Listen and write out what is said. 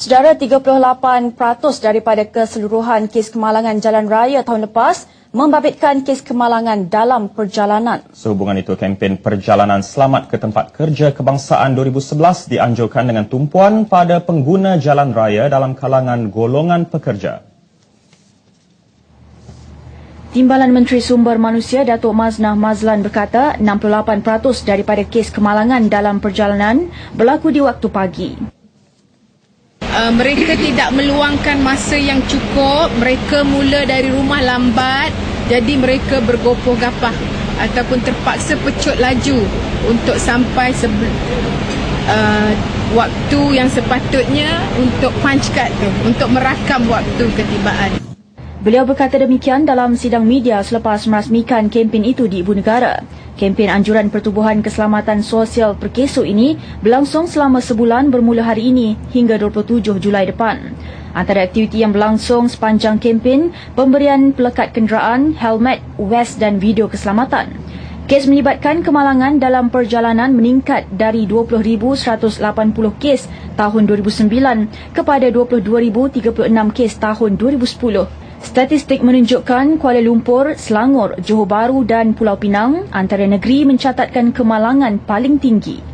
Sedara 38% daripada keseluruhan kes kemalangan jalan raya tahun lepas membabitkan kes kemalangan dalam perjalanan. Sehubungan itu, kempen Perjalanan Selamat ke Tempat Kerja Kebangsaan 2011 dianjurkan dengan tumpuan pada pengguna jalan raya dalam kalangan golongan pekerja. Timbalan Menteri Sumber Manusia Datuk Maznah Mazlan berkata 68% daripada kes kemalangan dalam perjalanan berlaku di waktu pagi uh, mereka tidak meluangkan masa yang cukup. Mereka mula dari rumah lambat. Jadi mereka bergopoh gapah ataupun terpaksa pecut laju untuk sampai sebelum uh, waktu yang sepatutnya untuk punch card tu untuk merakam waktu ketibaan Beliau berkata demikian dalam sidang media selepas merasmikan kempen itu di Ibu Negara. Kempen anjuran Pertubuhan Keselamatan Sosial Perkeso ini berlangsung selama sebulan bermula hari ini hingga 27 Julai depan. Antara aktiviti yang berlangsung sepanjang kempen, pemberian pelekat kenderaan, helmet, vest dan video keselamatan. Kes melibatkan kemalangan dalam perjalanan meningkat dari 20,180 kes tahun 2009 kepada 22,036 kes tahun 2010. Statistik menunjukkan Kuala Lumpur, Selangor, Johor Bahru dan Pulau Pinang antara negeri mencatatkan kemalangan paling tinggi